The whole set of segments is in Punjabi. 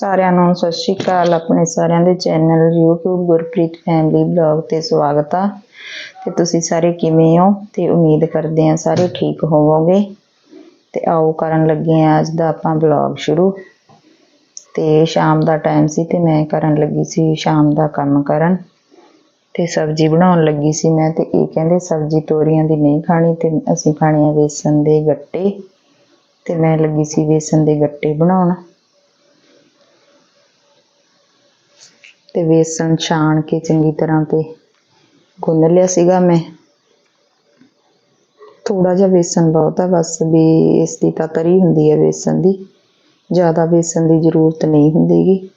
ਸਾਰਿਆਂ ਨੂੰ ਸਤਿ ਸ਼੍ਰੀ ਅਕਾਲ। ਆਪਣੇ ਸਾਰਿਆਂ ਦੇ channel YouTube Gurpreet family blog ਤੇ ਸਵਾਗਤ ਆ। ਤੇ ਤੁਸੀਂ ਸਾਰੇ ਕਿਵੇਂ ਹੋ? ਤੇ ਉਮੀਦ ਕਰਦੇ ਹਾਂ ਸਾਰੇ ਠੀਕ ਹੋਵੋਗੇ। ਤੇ ਆਓ ਕਰਨ ਲੱਗੇ ਆ ਅੱਜ ਦਾ ਆਪਾਂ ਬਲੌਗ ਸ਼ੁਰੂ। ਤੇ ਸ਼ਾਮ ਦਾ ਟਾਈਮ ਸੀ ਤੇ ਮੈਂ ਕਰਨ ਲੱਗੀ ਸੀ ਸ਼ਾਮ ਦਾ ਕੰਮ ਕਰਨ। ਤੇ ਸਬਜ਼ੀ ਬਣਾਉਣ ਲੱਗੀ ਸੀ ਮੈਂ ਤੇ ਇਹ ਕਹਿੰਦੇ ਸਬਜ਼ੀ ਤੋਰੀਆਂ ਦੀ ਨਹੀਂ ਖਾਣੀ ਤੇ ਅਸੀਂ ਖਾਣੇ ਆ ਵੇਸਣ ਦੇ ਗੱਟੇ। ਤੇ ਮੈਂ ਲੱਗੀ ਸੀ ਵੇਸਣ ਦੇ ਗੱਟੇ ਬਣਾਉਣ। ਤੇ ਵੇਸਣ ਛਾਣ ਕੇ ਚੰਗੀ ਤਰ੍ਹਾਂ ਤੇ ਗੁੰਨ ਲਿਆ ਸੀਗਾ ਮੈਂ। ਥੋੜਾ ਜਿਹਾ ਵੇਸਣ ਬਹੁਤ ਆ, ਬਸ ਵੀ ਇਸ ਦੀ ਤਾਂ ਤਰੀ ਹੁੰਦੀ ਹੈ ਵੇਸਣ ਦੀ। ਜ਼ਿਆਦਾ ਵੇਸਣ ਦੀ ਜ਼ਰੂਰਤ ਨਹੀਂ ਹੁੰਦੀਗੀ।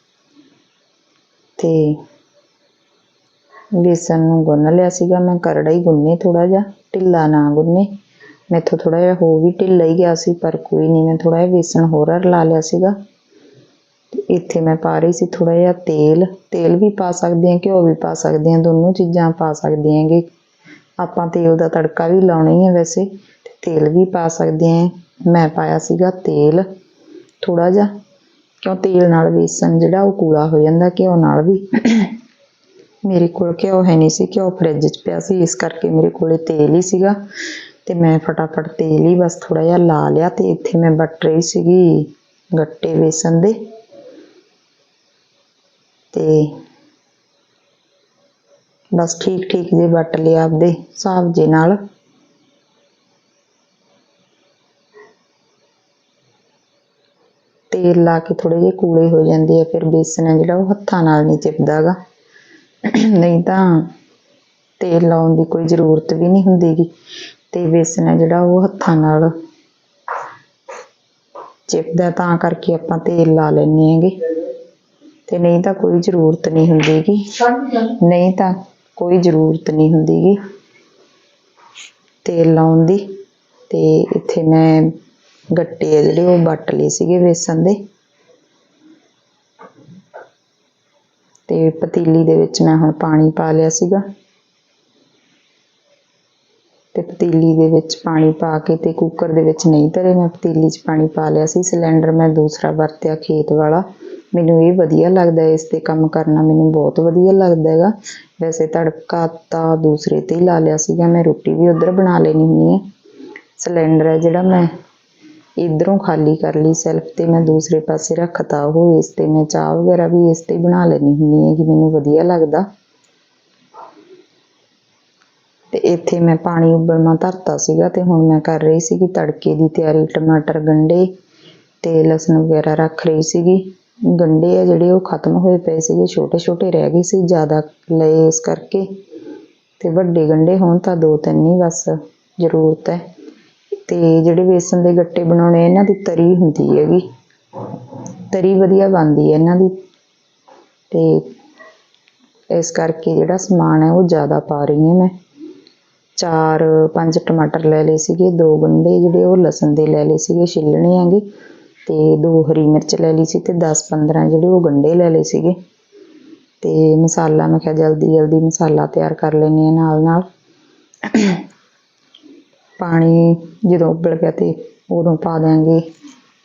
ਤੇ ਵੇਸਣ ਨੂੰ ਗੁੰਨ ਲਿਆ ਸੀਗਾ ਮੈਂ, ਕਰੜਾ ਹੀ ਗੁੰਨੇ ਥੋੜਾ ਜਿਹਾ, ਢਿੱਲਾ ਨਾ ਗੁੰਨੇ। ਮੈਥੋਂ ਥੋੜਾ ਜਿਹਾ ਹੋ ਵੀ ਢਿੱਲਾ ਹੀ ਗਿਆ ਸੀ, ਪਰ ਕੋਈ ਨਹੀਂ, ਮੈਂ ਥੋੜਾ ਜਿਹਾ ਵੇਸਣ ਹੋਰ ਲਾ ਲਿਆ ਸੀਗਾ। ਇੱਥੇ ਮੈਂ ਪਾ ਰਹੀ ਸੀ ਥੋੜਾ ਜਿਹਾ ਤੇਲ। ਤੇਲ ਵੀ ਪਾ ਸਕਦੇ ਹਾਂ, ਘਿਓ ਵੀ ਪਾ ਸਕਦੇ ਹਾਂ, ਦੋਨੋਂ ਚੀਜ਼ਾਂ ਪਾ ਸਕਦੇ ਹਾਂਗੇ। ਆਪਾਂ ਤੇਲ ਦਾ ਤੜਕਾ ਵੀ ਲਾਉਣਾ ਹੀ ਹੈ ਵੈਸੇ, ਤੇ ਤੇਲ ਵੀ ਪਾ ਸਕਦੇ ਹਾਂ। ਮੈਂ ਪਾਇਆ ਸੀਗਾ ਤੇਲ ਥੋੜਾ ਜਿਹਾ। ਕਿਉਂ ਤੇਲ ਨਾਲ ਵੇਸਣ ਜਿਹੜਾ ਉਹ ਕੂੜਾ ਹੋ ਜਾਂਦਾ, ਘਿਓ ਨਾਲ ਵੀ। ਮੇਰੇ ਕੋਲ ਘਿਓ ਹੈ ਨਹੀਂ ਸੀ, ਘਿਓ ਫਰਿੱਜ 'ਚ ਪਿਆ ਸੀ, ਇਸ ਕਰਕੇ ਮੇਰੇ ਕੋਲੇ ਤੇਲ ਹੀ ਸੀਗਾ। ਤੇ ਮੈਂ ਫਟਾਫਟ ਤੇਲ ਹੀ ਬਸ ਥੋੜਾ ਜਿਹਾ ਲਾ ਲਿਆ ਤੇ ਇੱਥੇ ਮੈਂ ਵੱਟ ਰਹੀ ਸੀਗੀ ਗੱਟੇ ਵੇਸਣ ਦੇ। ਤੇ ਬਸ ਠੀਕ ਠੀਕ ਜੇ ਵੱਟ ਲਿਆ ਆਪਦੇ ਹਿਸਾਬ ਜੇ ਨਾਲ। ਤੇਲ ਲਾ ਕੇ ਥੋੜੇ ਜਿਹੇ ਕੂਲੇ ਹੋ ਜਾਂਦੇ ਆ, ਫਿਰ ਬੇਸਨ ਹੈ ਜਿਹੜਾ ਉਹ ਹੱਥਾਂ ਨਾਲ ਨਹੀਂ ਚਿਪਦਾਗਾ ਨਹੀਂ ਤਾਂ ਤੇਲ ਲਾਉਣ ਦੀ ਕੋਈ ਜ਼ਰੂਰਤ ਵੀ ਨਹੀਂ ਹੁੰਦੀਗੀ। ਤੇ ਬੇਸਨ ਹੈ ਜਿਹੜਾ ਉਹ ਹੱਥਾਂ ਨਾਲ ਚਿਪਦਾ, ਤਾਂ ਕਰਕੇ ਆਪਾਂ ਤੇਲ ਲਾ ਲੈਂਦੇ ਹੈਗੇ। ਤੇ ਨਹੀਂ ਤਾਂ ਕੋਈ ਜ਼ਰੂਰਤ ਨਹੀਂ ਹੁੰਦੀਗੀ। ਨਹੀਂ ਤਾਂ ਕੋਈ ਜ਼ਰੂਰਤ ਨਹੀਂ ਹੁੰਦੀਗੀ। ਤੇਲ ਲਾਉਣ ਦੀ ਤੇ ਇੱਥੇ ਮੈਂ ਗੱਟੇ ਆ ਜਿਹੜੇ ਉਹ ਵੱਟ ਲਏ ਸੀਗੇ ਵੇਸਣ ਦੇ। ਤੇ ਪਤੀਲੀ ਦੇ ਵਿੱਚ ਮੈਂ ਹੁਣ ਪਾਣੀ ਪਾ ਲਿਆ ਸੀਗਾ। ਤੇ ਪਤੀਲੀ ਦੇ ਵਿੱਚ ਪਾਣੀ ਪਾ ਕੇ ਤੇ ਕੁੱਕਰ ਦੇ ਵਿੱਚ ਨਹੀਂ ਧਰੇ ਮੈਂ ਪਤੀਲੀ 'ਚ ਪਾਣੀ ਪਾ ਲਿਆ ਸੀ। ਸਿਲੰਡਰ ਮੈਂ ਦੂਸਰਾ ਵਰਤਿਆ ਖੇਤ ਵਾਲਾ। ਮੈਨੂੰ ਇਹ ਵਧੀਆ ਲੱਗਦਾ ਹੈ ਇਸ ਤੇ ਕੰਮ ਕਰਨਾ ਮੈਨੂੰ ਬਹੁਤ ਵਧੀਆ ਲੱਗਦਾ ਹੈਗਾ। ਵੈਸੇ ਤੜਕਾ ਤਾਂ ਦੂਸਰੇ ਤੇ ਹੀ ਲਾ ਲਿਆ ਸੀਗਾ, ਮੈਂ ਰੋਟੀ ਵੀ ਉਧਰ ਬਣਾ ਲੈਣੀ ਹੁੰਦੀ ਹੈ। ਸਿਲੰਡਰ ਹੈ ਜਿਹੜਾ ਮੈਂ ਇਧਰੋਂ ਖਾਲੀ ਕਰ ਲਈ ਸੈਲਫ ਤੇ, ਮੈਂ ਦੂਸਰੇ ਪਾਸੇ ਰੱਖਤਾ ਉਹ, ਇਸ ਤੇ ਮੈਂ ਚਾਹ ਵਗੈਰਾ ਵੀ ਇਸ ਤੇ ਬਣਾ ਲੈਣੀ ਹੁੰਦੀ ਹੈ ਕਿ ਮੈਨੂੰ ਵਧੀਆ ਲੱਗਦਾ। ਤੇ ਇੱਥੇ ਮੈਂ ਪਾਣੀ ਉਬਲਣਾ ਧਰਤਾ ਸੀਗਾ ਤੇ ਹੁਣ ਮੈਂ ਕਰ ਰਹੀ ਸੀਗੀ ਤੜਕੇ ਦੀ ਤਿਆਰੀ, ਟਮਾਟਰ ਗੰਢੇ, ਤੇ ਲਸਣ ਵਗੈਰਾ ਰੱਖ ਰਹੀ ਸੀਗੀ। ਗੰਢੇ ਆ ਜਿਹੜੇ ਉਹ ਖਤਮ ਹੋਏ ਪਏ ਸੀਗੇ, ਛੋਟੇ ਛੋਟੇ ਰਹਿ ਗਏ ਸੀ, ਜ਼ਿਆਦਾ ਲਏ ਇਸ ਕਰਕੇ। ਤੇ ਵੱਡੇ ਗੰਢੇ ਹੋਣ ਤਾਂ ਦੋ ਤਿੰਨ ਹੀ ਬਸ ਜ਼ਰੂਰਤ ਹੈ। ਤੇ ਜਿਹੜੇ ਵੇਸਣ ਦੇ ਗੱਟੇ ਬਣਾਉਣੇ, ਇਹਨਾਂ ਦੀ ਤਰੀ ਹੁੰਦੀ ਹੈਗੀ। ਤਰੀ ਵਧੀਆ ਬਣਦੀ ਹੈ ਇਹਨਾਂ ਦੀ। ਤੇ ਇਸ ਕਰਕੇ ਜਿਹੜਾ ਸਮਾਨ ਹੈ, ਉਹ ਜ਼ਿਆਦਾ ਪਾ ਰਹੀ ਹਾਂ ਮੈਂ। ਚਾਰ ਪੰਜ ਟਮਾਟਰ ਲੈ ਲਏ ਸੀਗੇ, ਦੋ ਗੰਢੇ ਜਿਹੜੇ ਉਹ ਲਸਣ ਦੇ ਲੈ ਲਏ ਸੀਗੇ, ਛਿੱਲਣੇ ਆਂਗੇ ਤੇ ਦੋ ਹਰੀ ਮਿਰਚ ਲੈ ਲਈ ਸੀ ਤੇ 10 15 ਜਿਹੜੇ ਉਹ ਗੰਢੇ ਲੈ ਲਏ ਸੀਗੇ। ਤੇ ਮਸਾਲਾ ਮੈਂ ਕਿਹਾ ਜਲਦੀ ਜਲਦੀ ਮਸਾਲਾ ਤਿਆਰ ਕਰ ਲੈਨੇ ਆ ਨਾਲ ਨਾਲ। ਪਾਣੀ ਜਦੋਂ ਉਬਲ ਗਿਆ ਤੇ ਉਦੋਂ ਪਾ ਦਿਆਂਗੇ।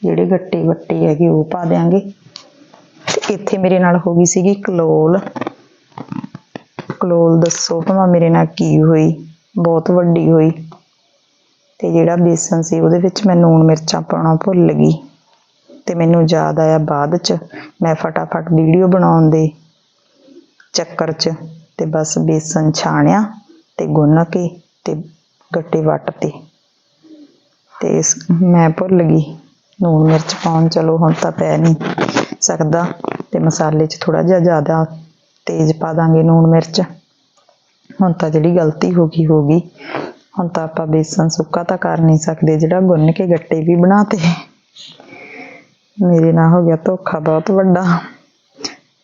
ਜਿਹੜੇ ਗੱਟੇ ਵੱਟੇ ਹੈਗੇ ਉਹ ਪਾ ਦਿਆਂਗੇ। ਇੱਥੇ ਮੇਰੇ ਨਾਲ ਹੋ ਗਈ ਸੀਗੀ ਕਲੋਲ। ਕਲੋਲ ਦੱਸੋ ਭਮਾ ਮੇਰੇ ਨਾਲ ਕੀ ਹੋਈ? ਬਹੁਤ ਵੱਡੀ ਹੋਈ। ਤੇ ਜਿਹੜਾ ਬੇਸਨ ਸੀ ਉਹਦੇ ਵਿੱਚ ਮੈਂ ਲੂਣ ਮਿਰਚਾਂ ਪਾਉਣਾ ਭੁੱਲ ਗਈ। ਤੇ ਮੈਨੂੰ ਯਾਦ ਆਇਆ ਬਾਅਦ ਚ, ਮੈਂ ਫਟਾਫਟ ਵੀਡੀਓ ਬਣਾਉਣ ਦੇ ਚੱਕਰ ਚ ਤੇ ਬਸ ਬੇਸਨ ਛਾਣਿਆ ਤੇ ਗੁੰਨ ਕੇ ਤੇ ਗੱਟੇ ਵੱਟ ਤੇ ਇਸ ਮੈਂ ਭੁੱਲ ਗਈ ਲੂਣ ਮਿਰਚ ਪਾਉਣ ਚਲੋ ਹੁਣ ਤਾਂ ਪੈ ਨਹੀਂ ਸਕਦਾ ਤੇ ਮਸਾਲੇ 'ਚ ਥੋੜਾ ਜਿਹਾ ਜ਼ਿਆਦਾ ਤੇਜ਼ ਪਾ ਦਾਂਗੇ ਲੂਣ ਮਿਰਚ। ਹੁਣ ਤਾਂ ਜਿਹੜੀ ਗਲਤੀ ਹੋ ਗਈ ਹੋ ਗਈ। ਹੁਣ ਤਾਂ ਆਪਾਂ ਬੇਸਨ ਸੁੱਕਾ ਤਾਂ ਕਰ ਨਹੀਂ ਸਕਦੇ, ਜਿਹੜਾ ਗੁੰਨ ਕੇ ਗੱਟੇ ਵੀ ਬਣਾਤੇ। ਮੇਰੇ ਨਾਲ ਹੋ ਗਿਆ ਧੋਖਾ ਬਹੁਤ ਵੱਡਾ।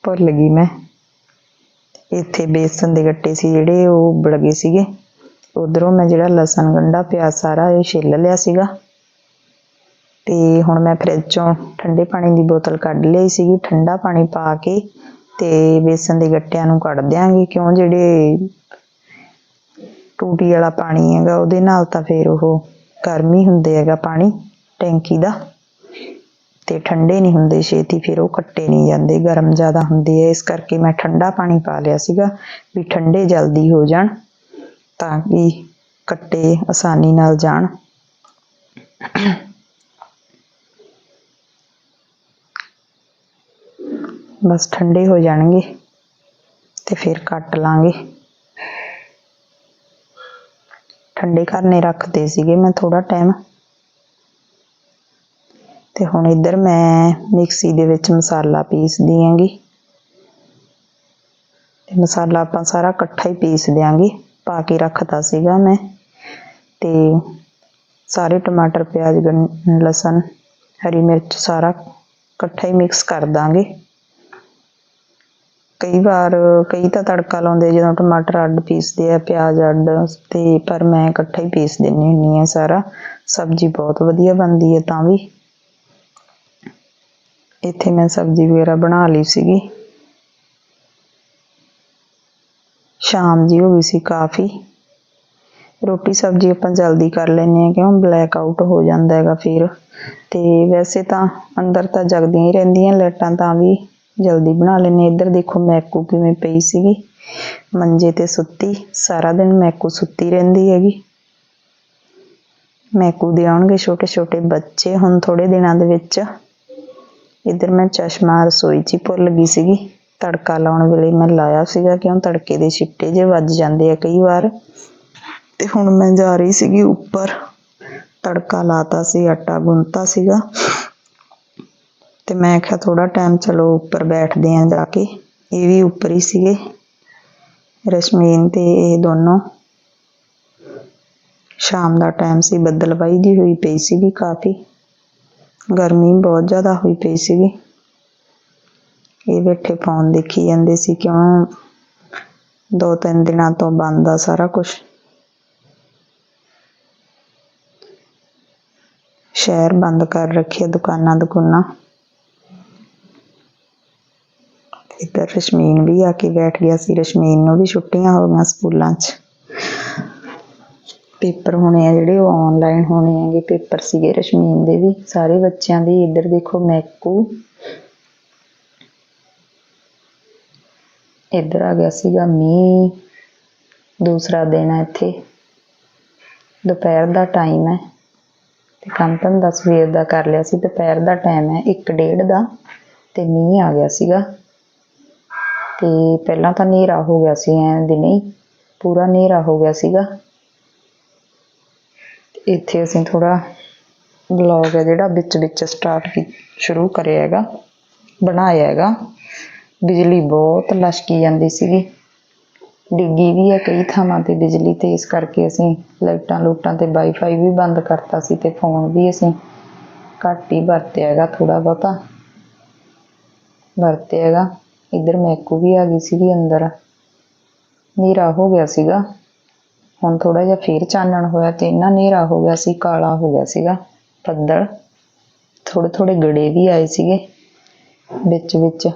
ਭੁੱਲ ਗਈ ਮੈਂ। ਇੱਥੇ ਬੇਸਣ ਦੇ ਗੱਟੇ ਸੀ ਜਿਹੜੇ, ਉਹ ਉਬਲ ਗਏ ਸੀਗੇ। ਉਧਰੋਂ ਮੈਂ ਜਿਹੜਾ ਲਸਣ ਗੰਢਾ, ਪਿਆਜ਼ ਸਾਰਾ ਇਹ ਛਿੱਲ ਲਿਆ ਸੀਗਾ। ਤੇ ਹੁਣ ਮੈਂ ਫਰਿੱਜ ਚੋਂ ਠੰਡੇ ਪਾਣੀ ਦੀ ਬੋਤਲ ਕੱਢ ਲਈ ਸੀਗੀ, ਠੰਡਾ ਪਾਣੀ ਪਾ ਕੇ ਤੇ ਬੇਸਣ ਦੇ ਗੱਟਿਆਂ ਨੂੰ ਕੱਢ ਦਿਆਂਗੇ। ਕਿਉਂ? ਜਿਹੜੇ ਟੂਟੀ ਵਾਲਾ ਪਾਣੀ ਹੈਗਾ, ਉਹਦੇ ਨਾਲ ਤਾਂ ਫਿਰ ਉਹ ਗਰਮ ਹੀ ਹੁੰਦੇ ਹੈਗਾ ਪਾਣੀ, ਟੈਂਕੀ ਦਾ। ਤੇ ਠੰਡੇ ਨਹੀਂ ਹੁੰਦੇ ਛੇਤੀ, ਫਿਰ ਉਹ ਕੱਟੇ ਨਹੀਂ ਜਾਂਦੇ, ਗਰਮ ਜ਼ਿਆਦਾ ਹੁੰਦੇ ਆ। ਇਸ ਕਰਕੇ ਮੈਂ ਠੰਡਾ ਪਾਣੀ ਪਾ ਲਿਆ ਸੀਗਾ ਵੀ ਠੰਡੇ ਜਲਦੀ ਹੋ ਜਾਣ ਤਾਂ ਕਿ ਕੱਟੇ ਆਸਾਨੀ ਨਾਲ ਜਾਣ। ਬਸ ਠੰਡੇ ਹੋ ਜਾਣਗੇ ਤੇ ਫਿਰ ਕੱਟ ਲਾਂਗੇ। ਠੰਡੇ ਕਰਨੇ ਰੱਖਦੇ ਸੀਗੇ ਮੈਂ ਥੋੜਾ ਟਾਈਮ ਤੇ ਹੁਣ ਇੱਧਰ ਮੈਂ ਮਿਕਸੀ ਦੇ ਵਿੱਚ ਮਸਾਲਾ ਪੀਸਦੀ ਆਂਗੀ ਤੇ ਮਸਾਲਾ ਆਪਾਂ ਸਾਰਾ ਇਕੱਠਾ ਹੀ ਪੀਸ ਦਿਆਂਗੇ, ਪਾ ਕੇ ਰੱਖਤਾ ਸੀਗਾ ਮੈਂ। ਤੇ ਸਾਰੇ ਟਮਾਟਰ, ਪਿਆਜ਼ ਗੰ- ਲਸਣ, ਹਰੀ ਮਿਰਚ ਸਾਰਾ ਇਕੱਠਾ ਹੀ ਮਿਕਸ ਕਰ ਦਾਂਗੇ। ਕਈ ਵਾਰ, ਕਈ ਤਾਂ ਤੜਕਾ ਲਾਉਂਦੇ ਜਦੋਂ ਟਮਾਟਰ ਅੱਡ ਪੀਸਦੇ ਆ, ਪਿਆਜ਼ ਅੱਡ, ਤੇ ਪਰ ਮੈਂ ਇਕੱਠਾ ਹੀ ਪੀਸ ਦਿੰਦੀ ਹੁੰਦੀ ਆ ਸਾਰਾ। ਸਬਜ਼ੀ ਬਹੁਤ ਵਧੀਆ ਬਣਦੀ ਹੈ ਤਾਂ ਵੀ। ਇੱਥੇ ਮੈਂ ਸਬਜ਼ੀ ਵਗੈਰਾ ਬਣਾ ਲਈ ਸੀਗੀ। ਸ਼ਾਮ ਜੀ ਹੋ ਗਈ ਸੀ ਕਾਫੀ। ਰੋਟੀ ਸਬਜ਼ੀ ਆਪਾਂ ਜਲਦੀ ਕਰ ਲੈਂਦੇ ਆ ਕਿਉਂ? ਬਲੈਕ ਆਊਟ ਹੋ ਜਾਂਦਾ ਹੈਗਾ ਫਿਰ। ਤੇ ਵੈਸੇ ਤਾਂ ਅੰਦਰ ਤਾਂ ਜਗਦੀਆਂ ਹੀ ਰਹਿੰਦੀਆਂ ਲਾਈਟਾਂ ਤਾਂ ਵੀ। ਜਲਦੀ ਬਣਾ ਲੈਂਦੇ ਇੱਧਰ ਦੇਖੋ ਮੈਕੂ ਕਿਵੇਂ ਪਈ ਸੀਗੀ। ਮੰਜੇ ਤੇ ਸੁੱਤੀ। ਸਾਰਾ ਦਿਨ ਮੈਕੂ ਸੁੱਤੀ ਰਹਿੰਦੀ ਹੈਗੀ। ਮੈਕੂ ਦੇ ਆਉਣਗੇ ਛੋਟੇ ਛੋਟੇ ਬੱਚੇ ਹੁਣ ਥੋੜੇ ਦਿਨਾਂ ਦੇ ਵਿੱਚ। ਇੱਧਰ ਮੈਂ ਚਸ਼ਮਾ ਰਸੋਈ 'ਚ ਹੀ ਭੁੱਲ ਗਈ ਸੀਗੀ। ਤੜਕਾ ਲਾਉਣ ਵੇਲੇ ਮੈਂ ਲਾਇਆ ਸੀਗਾ ਕਿਉਂ? ਤੜਕੇ ਦੇ ਛਿੱਟੇ ਜੇ ਵੱਜ ਜਾਂਦੇ ਆ ਕਈ ਵਾਰ। ਤੇ ਹੁਣ ਮੈਂ ਜਾ ਰਹੀ ਸੀਗੀ ਉੱਪਰ। ਤੜਕਾ ਲਾਤਾ ਸੀ, ਆਟਾ ਗੁੰਨਤਾ ਸੀਗਾ। ਤੇ ਮੈਂ ਕਿਹਾ ਥੋੜਾ ਟਾਈਮ ਚਲੋ ਉੱਪਰ ਬੈਠਦੇ ਆਂ ਜਾ ਕੇ। ਇਹ ਵੀ ਉੱਪਰ ਹੀ ਸੀਗੇ। ਰਸ਼ਮੀਨ ਤੇ ਇਹ ਦੋਨੋਂ। ਸ਼ਾਮ ਦਾ ਟਾਈਮ ਸੀ ਬੱਦਲਵਾਈ ਜੀ ਹੋਈ ਪਈ ਸੀਗੀ ਕਾਫੀ। ਗਰਮੀ ਬਹੁਤ ਜ਼ਿਆਦਾ ਹੋਈ ਪਈ ਸੀਗੀ। ਇਹ ਬੈਠੇ ਫੋਨ ਦੇਖੀ ਜਾਂਦੇ ਸੀ ਕਿਉਂ? ਦੋ ਤਿੰਨ ਦਿਨਾਂ ਤੋਂ ਬੰਦ ਆ ਸਾਰਾ ਕੁਝ ਸ਼ਹਿਰ ਬੰਦ ਕਰ ਰੱਖਿਆ ਦੁਕਾਨਾਂ ਦੁਕਾਨਾਂ। ਇੱਧਰ ਰਸ਼ਮੀਨ ਵੀ ਆ ਕੇ ਬੈਠ ਗਿਆ ਸੀ। ਰਸ਼ਮੀਨ ਨੂੰ ਵੀ ਛੁੱਟੀਆਂ ਹੋ ਗਈਆਂ ਸਕੂਲਾਂ 'ਚ। ਪੇਪਰ ਹੋਣੇ ਆ ਜਿਹੜੇ, ਉਹ ਆਨਲਾਈਨ ਹੋਣੇ ਆਗੇ ਪੇਪਰ ਸੀਗੇ ਰਸ਼ਮੀਨ ਦੇ ਵੀ। ਸਾਰੇ ਬੱਚਿਆਂ ਦੇ ਇੱਧਰ ਦੇਖੋ, ਮੈਕੂ। ਇੱਧਰ ਆ ਗਿਆ ਸੀਗਾ ਮੀਂਹ, ਦੂਸਰਾ ਦਿਨ ਹੈ ਇੱਥੇ। ਦੁਪਹਿਰ ਦਾ ਟਾਈਮ ਹੈ। ਤੇ ਕੰਮ ਧੰਦਾ ਸਵੇਰ ਦਾ ਕਰ ਲਿਆ ਸੀ, ਦੁਪਹਿਰ ਦਾ ਟਾਈਮ ਹੈ 1:30 ਦਾ। ਤੇ ਮੀਂਹ ਆ ਗਿਆ ਸੀਗਾ। ਤੇ ਪਹਿਲਾਂ ਤਾਂ ਹਨੇਰਾ ਹੋ ਗਿਆ ਸੀ, ਐ ਦਿਨੇ ਹੀ। ਪੂਰਾ ਹਨੇਰਾ ਹੋ ਗਿਆ ਸੀਗਾ। ਇੱਥੇ ਅਸੀਂ ਥੋੜਾ ਵਲੌਗ ਹੈ ਜਿਹੜਾ ਵਿੱਚ ਵਿੱਚ ਸਟਾਰਟ ਕੀ, ਸ਼ੁਰੂ ਕਰਿਆ ਹੈਗਾ, ਬਣਾਇਆ ਹੈਗਾ। ਬਿਜਲੀ ਬਹੁਤ ਲਸ਼ਕੀ ਜਾਂਦੀ ਸੀਗੀ। ਡਿੱਗੀ ਵੀ ਹੈ ਕਈ ਥਾਵਾਂ ਤੇ ਬਿਜਲੀ ਤੇ, ਇਸ ਕਰਕੇ ਅਸੀਂ ਲਾਈਟਾਂ ਲੂਟਾਂ ਤੇ ਵਾਈਫਾਈ ਵੀ ਬੰਦ ਕਰਤਾ ਸੀ ਤੇ ਫੋਨ ਵੀ ਅਸੀਂ ਘੱਟ ਹੀ ਵਰਤਿਆ ਹੈਗਾ ਥੋੜਾ ਬਹੁਤਾ। ਵਰਤਿਆ ਹੈਗਾ। ਇੱਧਰ ਮੈਕੂ ਵੀ ਆ ਗਈ ਸੀਗੀ ਅੰਦਰ। ਹਨੇਰਾ ਹੋ ਗਿਆ ਸੀਗਾ। ਹੁਣ ਥੋੜਾ ਜਿਹਾ ਫੇਰ ਚਾਨਣ ਹੋਇਆ ਤੇ ਇੰਨਾ ਹਨੇਰਾ ਹੋ ਗਿਆ ਸੀ, ਕਾਲਾ ਹੋ ਗਿਆ ਸੀਗਾ ਬੱਦਲ ਥੋੜੇ ਥੋੜੇ ਗੜੇ ਵੀ ਆਏ ਸੀਗੇ, ਵਿੱਚ ਵਿੱਚ।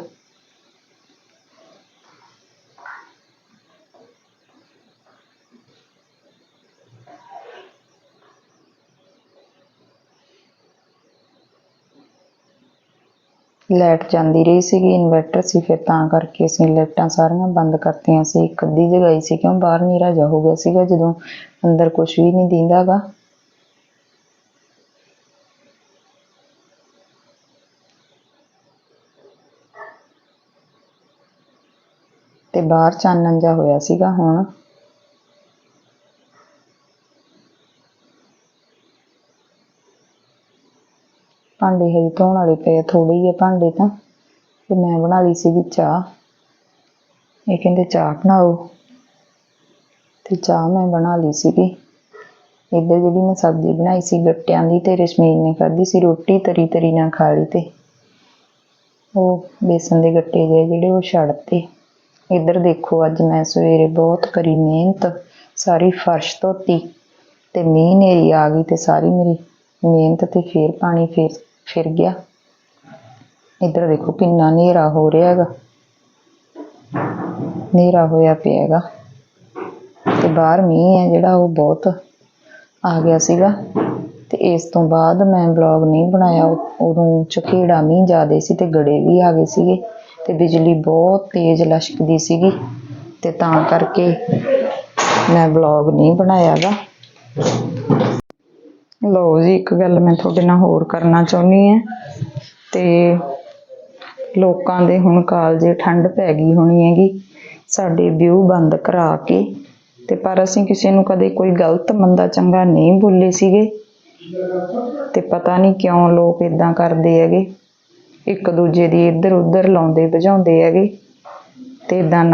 ਲਾਈਟ ਜਾਂਦੀ ਰਹੀ ਸੀਗੀ, ਇਨਵਰਟਰ ਸੀ, ਫਿਰ ਤਾਂ ਕਰਕੇ ਅਸੀਂ ਲਾਈਟਾਂ ਸਾਰੀਆਂ ਬੰਦ ਕਰਤੀਆਂ ਸੀ। ਇੱਕ ਅੱਧੀ ਜਗਾਈ ਸੀ, ਕਿਉਂ ਬਾਹਰ ਹਨੇਰਾ ਜਾ ਹੋ ਗਿਆ ਸੀਗਾ, ਜਦੋਂ ਅੰਦਰ ਕੁਝ ਵੀ ਨਹੀਂ ਦਿੰਦਾ ਗਾ ਤੇ ਬਾਹਰ ਚਾਨਣ ਜਾ ਹੋਇਆ ਸੀਗਾ ਹੁਣ। ਭਾਂਡੇ ਹਜੇ ਧੋਣ ਵਾਲੇ ਪਏ ਥੋੜੇ ਹੀ ਆ ਭਾਂਡੇ ਤਾਂ। ਤੇ ਮੈਂ ਬਣਾ ਲਈ ਸੀਗੀ ਚਾਹ। ਇਹ ਕਹਿੰਦੇ ਚਾਹ ਬਣਾਓ। ਤੇ ਚਾਹ ਮੈਂ ਬਣਾ ਲਈ ਸੀਗੀ। ਇੱਧਰ ਜਿਹੜੀ ਮੈਂ ਸਬਜ਼ੀ ਬਣਾਈ ਸੀ, ਗੱਟਿਆਂ ਦੀ ਤੇ ਰਸ਼ਮੀਨ ਨੇ ਖਾਧੀ ਸੀ, ਰੋਟੀ ਤਰੀ ਤਰੀ ਨਾਲ ਖਾ ਲਈ ਤੇ। ਉਹ ਬੇਸਨ ਦੇ ਗੱਟੇ ਜਿਹੇ ਜਿਹੜੇ ਉਹ ਛੱਡਤੇ ਇੱਧਰ ਦੇਖੋ, ਅੱਜ ਮੈਂ ਸਵੇਰੇ ਬਹੁਤ ਕਰੀ ਮਿਹਨਤ, ਸਾਰੀ ਫਰਸ਼ ਧੋਤੀ ਤੇ ਮੀਂਹ ਹਨੇਰੀ ਆ ਗਈ ਤੇ ਸਾਰੀ ਮੇਰੀ ਮਿਹਨਤ ਤੇ ਫੇਰ ਪਾਣੀ ਫੇਰ ਫਿਰ ਗਿਆ। ਇੱਧਰ ਦੇਖੋ ਕਿੰਨਾ ਹਨੇਰਾ ਹੋ ਰਿਹਾ ਹੈਗਾ। ਹਨੇਰਾ ਹੋਇਆ ਪਿਆ ਹੈਗਾ। ਤੇ ਬਾਹਰ ਮੀਂਹ ਹੈ ਜਿਹੜਾ ਉਹ ਬਹੁਤ ਆ ਗਿਆ ਸੀਗਾ। ਤੇ ਇਸ ਤੋਂ ਬਾਅਦ ਮੈਂ ਵਲੌਗ ਨਹੀਂ ਬਣਾਇਆ। ਉਦੋਂ ਝਖੇੜਾ ਮੀਂਹ ਜ਼ਿਆਦੇ ਸੀ ਤੇ ਗੜੇ ਵੀ ਆ ਗਏ ਸੀਗੇ। ਤੇ ਬਿਜਲੀ ਬਹੁਤ ਤੇਜ਼ ਲਸ਼ਕਦੀ ਸੀਗੀ। ਤੇ ਤਾਂ ਕਰਕੇ ਮੈਂ ਵਲੌਗ ਨਹੀਂ ਬਣਾਇਆਗਾ ਲਓ ਜੀ, ਇੱਕ ਗੱਲ ਮੈਂ ਤੁਹਾਡੇ ਨਾਲ ਹੋਰ ਕਰਨਾ ਚਾਹੁੰਦੀ ਹਾਂ। ਤੇ ਲੋਕਾਂ ਦੇ ਹੁਣ ਕਾਲਜੇ ਠੰਡ ਪੈ ਗਈ ਹੋਣੀ ਹੈਗੀ, ਸਾਡੇ ਵਿਊ ਬੰਦ ਕਰਾ ਕੇ, ਤੇ ਪਰ ਅਸੀਂ ਕਿਸੇ ਨੂੰ ਕਦੇ ਕੋਈ ਗਲਤ ਮੰਦਾ ਚੰਗਾ ਨਹੀਂ ਬੋਲੇ ਸੀਗੇ। ਤੇ ਪਤਾ ਨਹੀਂ ਕਿਉਂ ਲੋਕ ਇਦਾਂ ਕਰਦੇ ਹੈਗੇ। ਇੱਕ ਦੂਜੇ ਦੀ ਇੱਧਰ ਉੱਧਰ ਲਾਉਂਦੇ ਭਜਾਉਂਦੇ ਹੈਗੇ। ਤੇ ਇਦਾਂ ਨਾ